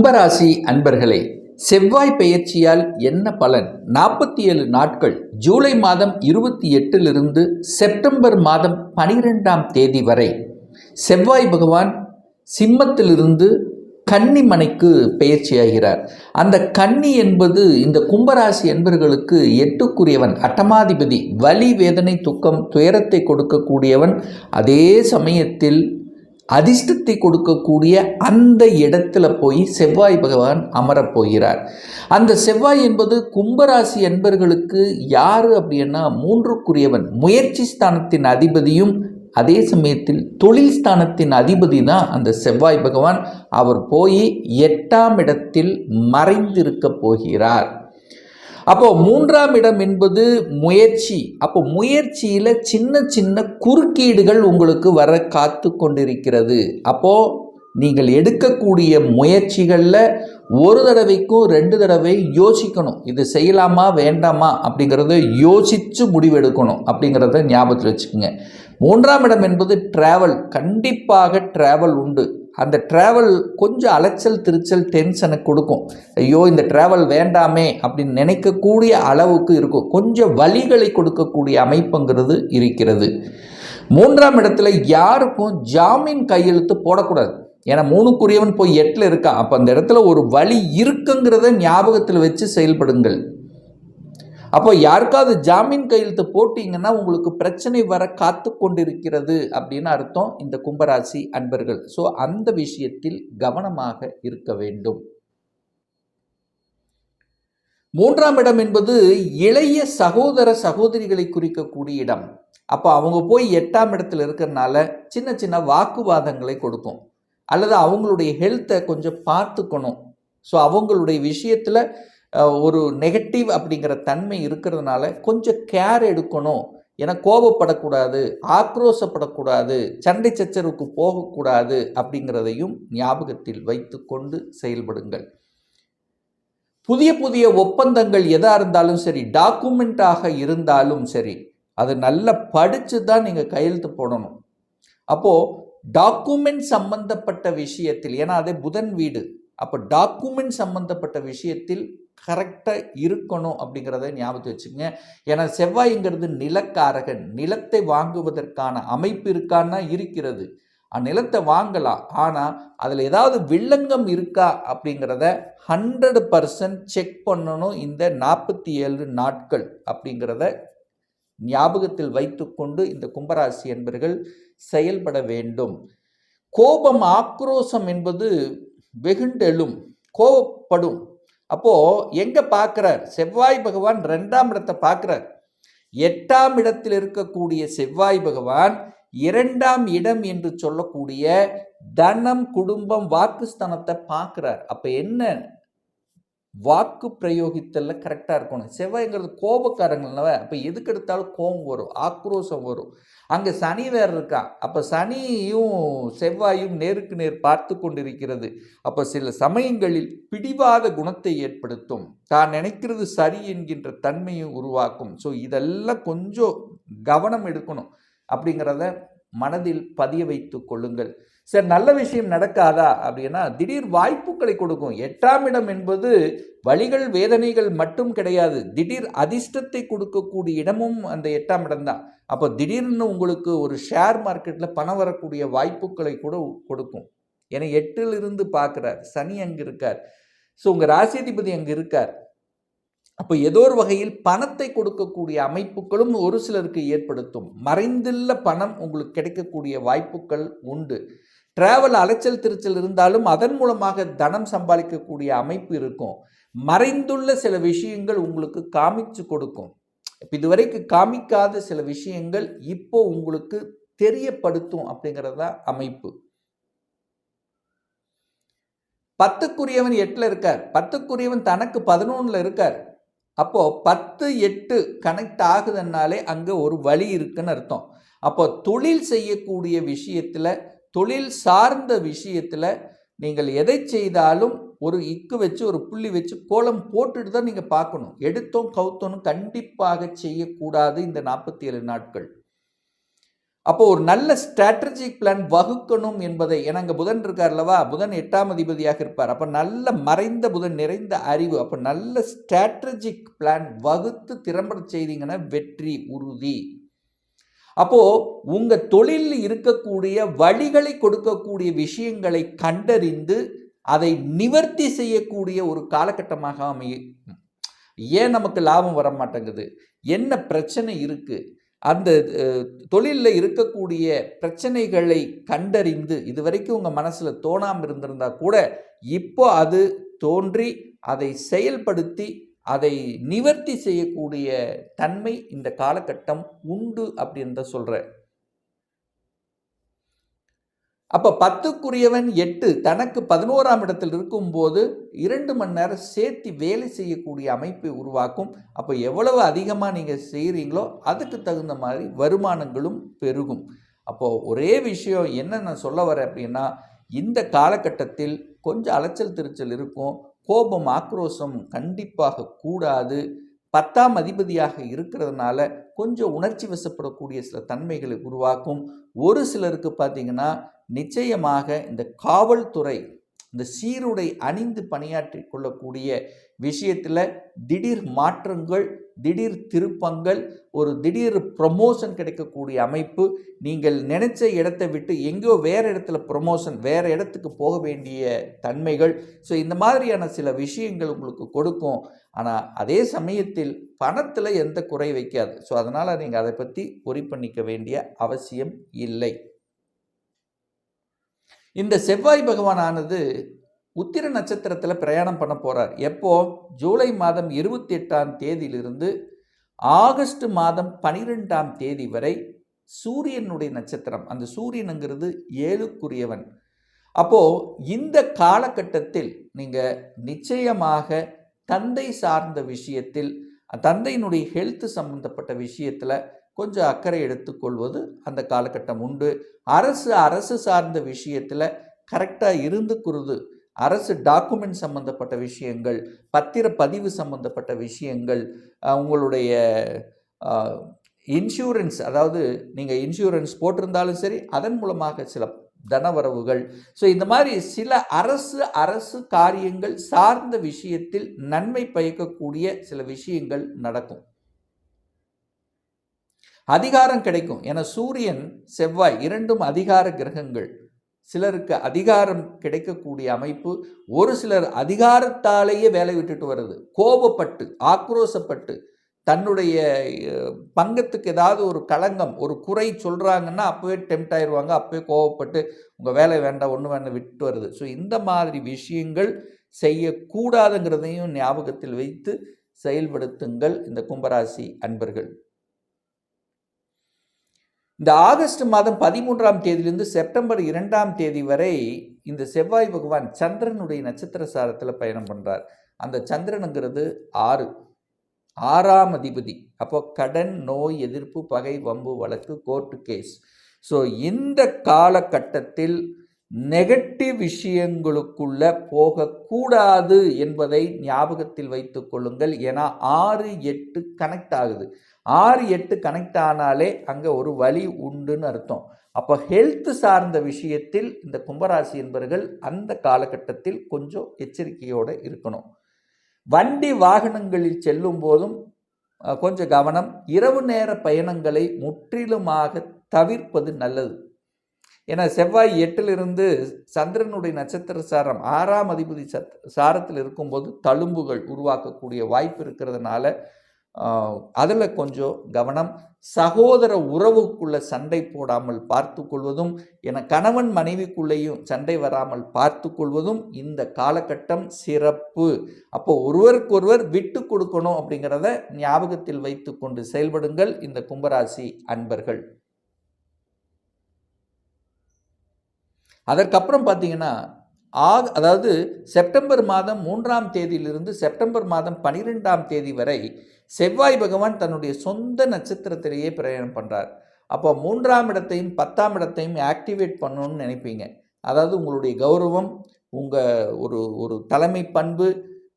கும்பராசி அன்பர்களே செவ்வாய் பெயர்ச்சியால் என்ன பலன்? நாற்பத்தி ஏழு நாட்கள் ஜூலை மாதம் இருபத்தி எட்டிலிருந்து செப்டம்பர் மாதம் பனிரெண்டாம் தேதி வரை. செவ்வாய் பகவான் சிம்மத்திலிருந்து கன்னிமனைக்கு பெயர்ச்சியாகிறார். அந்த கன்னி என்பது இந்த கும்பராசி என்பர்களுக்கு எட்டுக்குரியவன் அட்டமாதிபதி வலி வேதனை துக்கம் துயரத்தை கொடுக்கக்கூடியவன். அதே சமயத்தில் அதிர்ஷ்டத்தை கொடுக்கக்கூடிய அந்த இடத்துல போய் செவ்வாய் பகவான் அமரப் போகிறார். அந்த செவ்வாய் என்பது கும்பராசி என்பர்களுக்கு யார் அப்படின்னா மூன்றுக்குரியவன். முயற்சி ஸ்தானத்தின் அதிபதியும் அதே சமயத்தில் தொழில் ஸ்தானத்தின் அதிபதி தான் அந்த செவ்வாய் பகவான். அவர் போய் எட்டாம் இடத்தில் மறைந்திருக்க போகிறார். அப்போ மூன்றாம் இடம் என்பது முயற்சி. அப்போ முயற்சியில் சின்ன சின்ன குறுக்கீடுகள் உங்களுக்கு வர காத்து கொண்டிருக்கிறது. அப்போ நீங்கள் எடுக்கக்கூடிய முயற்சிகளில் ஒரு தடவைக்கும் ரெண்டு தடவை யோசிக்கணும். இது செய்யலாமா வேண்டாமா அப்படிங்கிறத யோசித்து முடிவெடுக்கணும் அப்படிங்கிறத ஞாபகத்தில் வச்சுக்கோங்க. மூன்றாம் இடம் என்பது டிராவல் கண்டிப்பாக டிராவல் உண்டு. அந்த ட்ராவல் கொஞ்சம் அலைச்சல் திருச்சல் டென்ஷனை கொடுக்கும். ஐயோ இந்த ட்ராவல் வேண்டாமே அப்படின்னு நினைக்கக்கூடிய அளவுக்கு இருக்கும். கொஞ்சம் வழிகளை கொடுக்கக்கூடிய அமைப்புங்கிறது இருக்கிறது. மூன்றாம் இடத்துல யாருக்கும் ஜாமீன் கையெழுத்து போடக்கூடாது. ஏன்னா மூணுக்குரியவன் போய் எட்டில் இருக்கான் அப்போ அந்த இடத்துல ஒரு வழி இருக்குங்கிறத ஞாபகத்தில் வச்சு செயல்படுங்கள். அப்போ யாருக்காவது ஜாமீன் கையெழுத்து போட்டிங்கன்னா உங்களுக்கு பிரச்சனை வர காத்து கொண்டிருக்கிறது அப்படின்னு அர்த்தம் இந்த கும்பராசி அன்பர்கள். ஸோ அந்த விஷயத்தில் கவனமாக இருக்க வேண்டும். மூன்றாம் இடம் என்பது இளைய சகோதர சகோதரிகளை குறிக்கக்கூடிய இடம். அப்போ அவங்க போய் எட்டாம் இடத்துல இருக்கிறனால சின்ன சின்ன வாக்குவாதங்களை கொடுக்கும். அல்லது அவங்களுடைய ஹெல்த்தை கொஞ்சம் பார்த்துக்கணும். ஸோ அவங்களுடைய விஷயத்தில் ஒரு நெகட்டிவ் அப்படிங்கிற தன்மை இருக்கிறதுனால கொஞ்சம் கேர் எடுக்கணும். ஏன்னா கோபப்படக்கூடாது ஆக்ரோஷப்படக்கூடாது சண்டை சச்சரவுக்கு போகக்கூடாது அப்படிங்கிறதையும் ஞாபகத்தில் வைத்து கொண்டு செயல்படுங்கள். புதிய புதிய ஒப்பந்தங்கள் எதாக இருந்தாலும் சரி டாக்குமெண்ட்டாக இருந்தாலும் சரி அதை நல்லா படித்து தான் நீங்கள் கையெழுத்து போடணும். அப்போது டாக்குமெண்ட் சம்பந்தப்பட்ட விஷயத்தில் ஏன்னா அதே புதன் வீடு அப்போ டாக்குமெண்ட் சம்மந்தப்பட்ட விஷயத்தில் கரெக்டாக இருக்கணும் அப்படிங்கிறத ஞாபகத்தை வச்சுங்க ஏன்னா செவ்வாய்ங்கிறது நிலக்காரகன். நிலத்தை வாங்குவதற்கான அமைப்பு இருக்கான்னா இருக்கிறது. நிலத்தை வாங்கலாம். ஆனால் அதில் ஏதாவது வில்லங்கம் இருக்கா அப்படிங்கிறத ஹண்ட்ரட் பர்சன்ட் செக் பண்ணணும் இந்த நாற்பத்தி ஏழு நாட்கள் அப்படிங்கிறத ஞாபகத்தில் வைத்துக்கொண்டு இந்த கும்பராசி என்பர்கள் செயல்பட வேண்டும். கோபம் ஆக்ரோசம் என்பது வெகுண்டெழும் கோபப்படும் அப்போது எங்கே பார்க்குறார்? செவ்வாய் பகவான் ரெண்டாம் இடத்தை பார்க்குறார். எட்டாம் இடத்தில் இருக்கக்கூடிய செவ்வாய் பகவான் இரண்டாம் இடம் என்று சொல்லக்கூடிய தனம் குடும்பம் வாக்குஸ்தானத்தை பார்க்குறார். அப்போ என்ன வாக்கு பிரயோகித்தல கரெக்டாக இருக்கணும். செவ்வாய்ங்கிறது கோபக்காரங்கள்னவ அப்போ எதுக்கு எடுத்தாலும் கோபம் வரும் ஆக்ரோஷம் வரும். அங்கே சனி வேறு இருக்கா அப்போ சனியும் செவ்வாயும் நேருக்கு நேர் பார்த்து கொண்டிருக்கிறது. அப்போ சில சமயங்களில் பிடிவாத குணத்தை ஏற்படுத்தும். தான் நினைக்கிறது சரி என்கின்ற தன்மையை உருவாக்கும். ஸோ இதெல்லாம் கொஞ்சம் கவனம் எடுக்கணும். அப்படிங்கிறத மனதில் பதிய வைத்து கொள்ளுங்கள். சரி நல்ல விஷயம் நடக்காதா? அப்படின்னா திடீர் வாய்ப்புகளை கொடுக்கும். எட்டாம் இடம் என்பது வழிகள் வேதனைகள் மட்டும் கிடையாது. திடீர் அதிர்ஷ்டத்தை கொடுக்கக்கூடிய இடமும் அந்த எட்டாம் இடம் தான். அப்போ திடீர்னு உங்களுக்கு ஒரு ஷேர் மார்க்கெட்டில் பணம் வரக்கூடிய வாய்ப்புகளை கூட கொடுக்கும். ஏன்னா எட்டிலிருந்து பார்க்குறார். சனி அங்கே இருக்கார். ஸோ உங்கள் ராசிதிபதி அங்கே இருக்கார். அப்போ ஏதோ ஒரு வகையில் பணத்தை கொடுக்கக்கூடிய அமைப்புகளும் ஒரு சிலருக்கு ஏற்படுத்தும். மறைந்துள்ள பணம் உங்களுக்கு கிடைக்கக்கூடிய வாய்ப்புகள் உண்டு. டிராவல் அலைச்சல் திருச்சல் இருந்தாலும் அதன் மூலமாக தனம் சம்பாதிக்கக்கூடிய அமைப்பு இருக்கும். மறைந்துள்ள சில விஷயங்கள் உங்களுக்கு காமிச்சு கொடுக்கும். இப்போ இதுவரைக்கு காமிக்காத சில விஷயங்கள் இப்போ உங்களுக்கு தெரியப்படுத்தும் அப்படிங்கிறதா அமைப்பு. பத்துக்குரியவன் எட்டில் இருக்கார். பத்துக்குரியவன் தனக்கு பதினொன்றில் இருக்கார். அப்போ பத்து எட்டு கனெக்ட் ஆகுதுன்னாலே அங்கே ஒரு வழி இருக்குன்னு அர்த்தம். அப்போ தொழில் செய்யக்கூடிய விஷயத்தில் தொழில் சார்ந்த விஷயத்தில் நீங்கள் எதை செய்தாலும் ஒரு இக்கு வச்சு ஒரு புள்ளி வச்சு கோலம் போட்டுட்டு தான் நீங்கள் பார்க்கணும். எடுத்தோம் கவுத்தோன்னு கண்டிப்பாக செய்யக்கூடாது இந்த நாற்பத்தி ஏழு நாட்கள். அப்போ ஒரு நல்ல ஸ்ட்ராட்டஜிக் பிளான் வகுக்கணும் என்பதை ஏன்னா அங்கே புதன் இருக்கார் அல்லவா? புதன் எட்டாம் அதிபதியாக இருப்பார். அப்போ நல்ல மறைந்த புதன் நிறைந்த அறிவு அப்போ நல்ல ஸ்ட்ராட்டஜிக் பிளான் வகுத்து திறம்பட செய்தீங்கன்னா வெற்றி உறுதி. அப்போது உங்கள் தொழிலில் இருக்கக்கூடிய வழிகளை கொடுக்கக்கூடிய விஷயங்களை கண்டறிந்து அதை நிவர்த்தி செய்யக்கூடிய ஒரு காலகட்டமாக அமையும் ஏன் நமக்கு லாபம் வர மாட்டேங்குது என்ன பிரச்சனை இருக்குது அந்த தொழிலில் இருக்கக்கூடிய பிரச்சனைகளை கண்டறிந்து இது வரைக்கும் உங்கள் மனசில் தோணாமல் இருந்திருந்தா கூட இப்போ அது தோன்றி அதை செயல்படுத்தி அதை நிவர்த்தி செய்யக்கூடிய தன்மை இந்த காலகட்டம் உண்டு அப்படின்றத சொல்கிறேன் அப்போ பத்துக்குரியவன் எட்டு தனக்கு பதினோராம் இடத்தில் இருக்கும்போது இரண்டு மணி நேரம் சேர்த்து வேலை செய்யக்கூடிய அமைப்பை உருவாக்கும். அப்போ எவ்வளவு அதிகமாக நீங்கள் செய்கிறீங்களோ அதுக்கு தகுந்த மாதிரி வருமானங்களும் பெருகும். அப்போது ஒரே விஷயம் என்ன நான் சொல்ல வரேன் அப்படின்னா இந்த காலகட்டத்தில் கொஞ்சம் அலைச்சல் திருச்சல் இருக்கும். கோபம் ஆக்ரோஷம் கண்டிப்பாக கூடாது. பத்தாம் அதிபதியாக இருக்கிறதுனால கொஞ்சம் உணர்ச்சி வசப்படக்கூடிய சில தன்மைகளை உருவாக்கும். ஒரு சிலருக்கு பார்த்தீங்கன்னா நிச்சயமாக இந்த காவல்துறை இந்த சீருடை அணிந்து பணியாற்றி கொள்ளக்கூடிய விஷயத்தில் திடீர் மாற்றங்கள் திடீர் திருப்பங்கள் ஒரு திடீர் ப்ரொமோஷன் கிடைக்கக்கூடிய அமைப்பு. நீங்கள் நினைச்ச இடத்தை விட்டு எங்கேயோ வேறு இடத்துல ப்ரொமோஷன் வேறு இடத்துக்கு போக வேண்டிய தன்மைகள். ஸோ இந்த மாதிரியான சில விஷயங்கள் உங்களுக்கு கொடுக்கும். ஆனால் அதே சமயத்தில் பணத்தில் எந்த குறை வைக்காது. ஸோ அதனால் நீங்கள் அதை பற்றி பொறி பண்ணிக்க வேண்டிய அவசியம் இல்லை. இந்த செவ்வாய் பகவானானது உத்திர நட்சத்திரத்தில் பிரயாணம் பண்ண போகிறார் எப்போ? ஜூலை மாதம் இருபத்தி எட்டாம் தேதியிலிருந்து ஆகஸ்ட் மாதம் பனிரெண்டாம் தேதி வரை சூரியனுடைய நட்சத்திரம். அந்த சூரியனுங்கிறது ஏழுக்குரியவன். அப்போது இந்த காலகட்டத்தில் நீங்கள் நிச்சயமாக தந்தை சார்ந்த விஷயத்தில் தந்தையினுடைய ஹெல்த் சம்பந்தப்பட்ட விஷயத்தில் கொஞ்சம் அக்கறை எடுத்துக்கொள்வது அந்த காலகட்டம் உண்டு. அரசு அரசு சார்ந்த விஷயத்தில் கரெக்டாக இருந்துக்கிறது அரசு டாக்குமெண்ட் சம்மந்தப்பட்ட விஷயங்கள் பத்திர பதிவு சம்மந்தப்பட்ட விஷயங்கள் உங்களுடைய இன்சூரன்ஸ் அதாவது நீங்கள் இன்சூரன்ஸ் போட்டிருந்தாலும் சரி அதன் மூலமாக சில தனவரவுகள். ஸோ இந்த மாதிரி சில அரசு அரசு காரியங்கள் சார்ந்த விஷயத்தில் நன்மை பயக்கக்கூடிய சில விஷயங்கள் நடக்கும். அதிகாரம் கிடைக்கும். என சூரியன் செவ்வாய் இரண்டும் அதிகார கிரகங்கள். சிலருக்கு அதிகாரம் கிடைக்கக்கூடிய அமைப்பு ஒரு சிலர் அதிகாரத்தாலேயே வேலை விட்டுட்டு வருது கோபப்பட்டு ஆக்ரோசப்பட்டு தன்னுடைய பங்கத்துக்கு ஏதாவது ஒரு களங்கம் ஒரு குறை சொல்கிறாங்கன்னா அப்போவே டெம்ட் ஆயிடுவாங்க அப்போவே கோவப்பட்டு உங்கள் வேலை வேண்டாம் ஒன்று வேண்டாம் விட்டு வருது. ஸோ இந்த மாதிரி விஷயங்கள் செய்யக்கூடாதுங்கிறதையும் ஞாபகத்தில் வைத்து செயல்படுத்துங்கள் இந்த கும்பராசி அன்பர்கள். இந்த ஆகஸ்ட் மாதம் பதிமூன்றாம் தேதியிலிருந்து செப்டம்பர் இரண்டாம் தேதி வரை இந்த செவ்வாய் பகவான் சந்திரனுடைய நட்சத்திர சாரத்தில் பயணம் பண்ணுறார் அந்த சந்திரனுங்கிறது ஆறு. ஆறாம் அதிபதி. அப்போ கடன் நோய் எதிர்ப்பு பகை வம்பு வழக்கு கோர்ட்டு கேஸ் ஸோ இந்த காலகட்டத்தில் நெகட்டிவ் விஷயங்களுக்குள்ள போகக்கூடாது என்பதை ஞாபகத்தில் வைத்து கொள்ளுங்கள். ஏன்னா ஆறு எட்டு கனெக்ட் ஆகுது. ஆறு எட்டு கனெக்ட் ஆனாலே அங்கே ஒரு வழி உண்டுன்னு அர்த்தம். அப்போ ஹெல்த் சார்ந்த விஷயத்தில் இந்த கும்பராசி என்பவர்கள் அந்த காலகட்டத்தில் கொஞ்சம் எச்சரிக்கையோடு இருக்கணும். வண்டி வாகனங்களில் செல்லும் போதும் கொஞ்சம் கவனம். இரவு நேர பயணங்களை முற்றிலுமாக தவிர்ப்பது நல்லது. ஏன்னா செவ்வாய் எட்டிலிருந்து சந்திரனுடைய நட்சத்திர சாரம் ஆறாம் அதிபதி சத் சாரத்தில் இருக்கும்போது தழும்புகள் உருவாக்கக்கூடிய வாய்ப்பு இருக்கிறதுனால அதில் கொஞ்சம் கவனம். சகோதர உறவுக்குள்ளே சண்டை போடாமல் பார்த்து கொள்வதும் என கணவன் மனைவிக்குள்ளேயும் சண்டை வராமல் பார்த்து கொள்வதும் இந்த காலகட்டம் சிறப்பு. அப்போ ஒருவருக்கொருவர் விட்டு கொடுக்கணும் அப்படிங்கிறத ஞாபகத்தில் வைத்து கொண்டு செயல்படுங்கள் இந்த கும்பராசி அன்பர்கள். அதற்கப்புறம் பார்த்தீங்கன்னா ஆக அதாவது செப்டம்பர் மாதம் மூன்றாம் தேதியிலிருந்து செப்டம்பர் மாதம் பனிரெண்டாம் தேதி வரை செவ்வாய் பகவான் தன்னுடைய சொந்த நட்சத்திரத்திலேயே பிரயாணம் பண்ணுறார் அப்போ மூன்றாம் இடத்தையும் பத்தாம் இடத்தையும் ஆக்டிவேட் பண்ணணும்னு நினைப்பீங்க. அதாவது உங்களுடைய கௌரவம் உங்கள் ஒரு ஒரு தலைமை பண்பு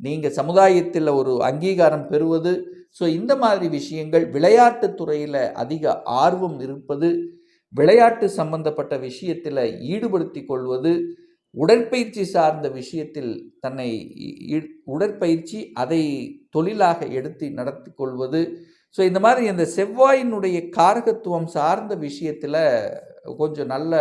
நீங்கள் சமுதாயத்தில் ஒரு அங்கீகாரம் பெறுவது. ஸோ இந்த மாதிரி விஷயங்கள் விளையாட்டு துறையில் அதிக ஆர்வம் இருப்பது விளையாட்டு சம்பந்தப்பட்ட விஷயத்தில் ஈடுபடுத்தி கொள்வது உடற்பயிற்சி சார்ந்த விஷயத்தில் தன்னை இ- உடற்பயிற்சி அதை தொழிலாக எடுத்து நடத்தி கொள்வது. ஸோ இந்த மாதிரி இந்த செவ்வாயினுடைய காரகத்துவம் சார்ந்த விஷயத்தில் கொஞ்சம் நல்ல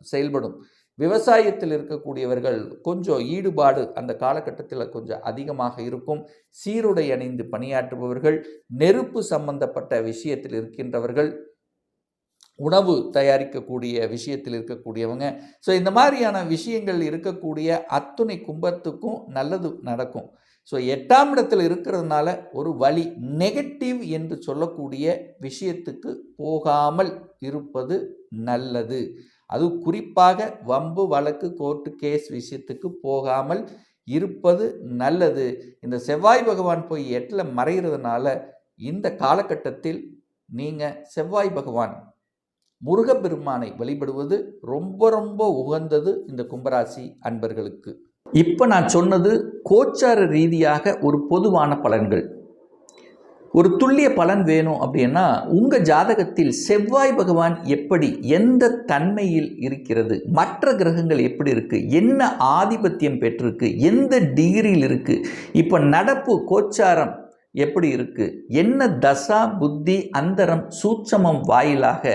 செயல்படும். விவசாயத்தில் இருக்கக்கூடியவர்கள் கொஞ்சம் ஈடுபாடு அந்த காலகட்டத்தில் கொஞ்சம் அதிகமாக இருக்கும். சீருடை அணிந்து பணியாற்றுபவர்கள் நெருப்பு சம்பந்தப்பட்ட விஷயத்தில் இருக்கின்றவர்கள் உணவு தயாரிக்கக்கூடிய விஷயத்தில் இருக்கக்கூடியவங்க. ஸோ இந்த மாதிரியான விஷயங்கள் இருக்கக்கூடிய அத்துணை கும்பத்துக்கும் நல்லது நடக்கும். ஸோ எட்டாம் இடத்தில் இருக்கிறதுனால ஒரு வழி நெகட்டிவ் என்று சொல்லக்கூடிய விஷயத்துக்கு போகாமல் இருப்பது நல்லது. அது குறிப்பாக வம்பு வழக்கு கோர்ட்டு கேஸ் விஷயத்துக்கு போகாமல் இருப்பது நல்லது. இந்த செவ்வாய் பகவான் போய் எட்டில் மறைகிறதுனால இந்த காலகட்டத்தில் நீங்கள் செவ்வாய் பகவான் முருகப்பெருமானை வழிபடுவது ரொம்ப ரொம்ப உகந்தது இந்த கும்பராசி அன்பர்களுக்கு. இப்போ நான் சொன்னது கோச்சார ரீதியாக ஒரு பொதுவான பலன்கள். ஒரு துல்லிய பலன் வேணும் அப்படின்னா உங்கள் ஜாதகத்தில் செவ்வாய் பகவான் எப்படி எந்த தன்மையில் இருக்கிறது மற்ற கிரகங்கள் எப்படி இருக்குது என்ன ஆதிபத்தியம் பெற்றிருக்கு எந்த டிகிரியில் இருக்குது இப்போ நடப்பு கோச்சாரம் எப்படி இருக்குது என்ன தசா புத்தி அந்தரம் சூட்சமம் வாயிலாக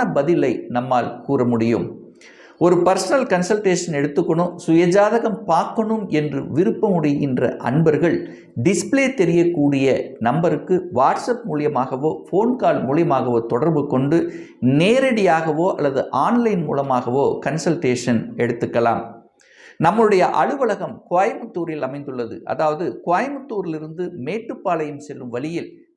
பதிலை நம்மால் கூற முடியும். ஒரு பர்சனல் கன்சல்டேஷன் எடுத்துக்கணும் சுயஜாதகம் பார்க்கணும் என்று விருப்பமுடைகின்ற அன்பர்கள் டிஸ்பிளே தெரியக்கூடிய நம்பருக்கு வாட்ஸ்அப் மூலியமாகவோ ஃபோன் கால் மூலியமாகவோ தொடர்பு கொண்டு நேரடியாகவோ அல்லது ஆன்லைன் மூலமாகவோ கன்சல்டேஷன் எடுத்துக்கலாம். நம்முடைய அலுவலகம் கோயம்புத்தூரில் அமைந்துள்ளது. அதாவது கோயம்புத்தூரிலிருந்து மேட்டுப்பாளையம் செல்லும் வழியில்